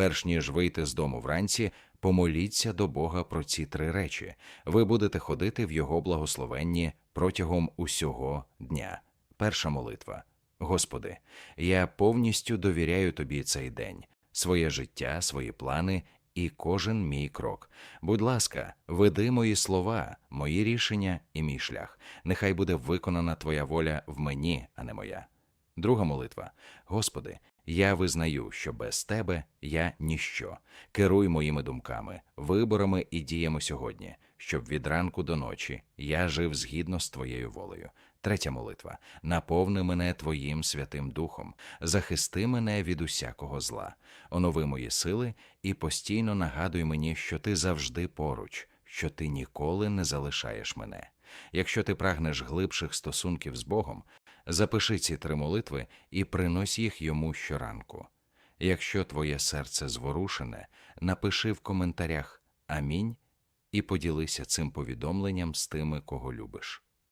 Перш ніж вийти з дому вранці, помоліться до Бога про ці три речі. Ви будете ходити в Його благословенні протягом усього дня. Перша молитва. Господи, я повністю довіряю Тобі цей день, своє життя, свої плани і кожен мій крок. Будь ласка, веди мої слова, мої рішення і мій шлях. Нехай буде виконана Твоя воля в мені, а не моя. Друга молитва. Господи, я визнаю, що без Тебе я ніщо. Керуй моїми думками, виборами і діями сьогодні, щоб від ранку до ночі я жив згідно з Твоєю волею. Третя молитва. Наповни мене Твоїм Святим Духом, захисти мене від усякого зла, онови мої сили і постійно нагадуй мені, що ти завжди поруч, що ти ніколи не залишаєш мене. Якщо ти прагнеш глибших стосунків з Богом, запиши ці три молитви і принось їх йому щоранку. Якщо твоє серце зворушене, напиши в коментарях Амінь і поділися цим повідомленням з тими, кого любиш.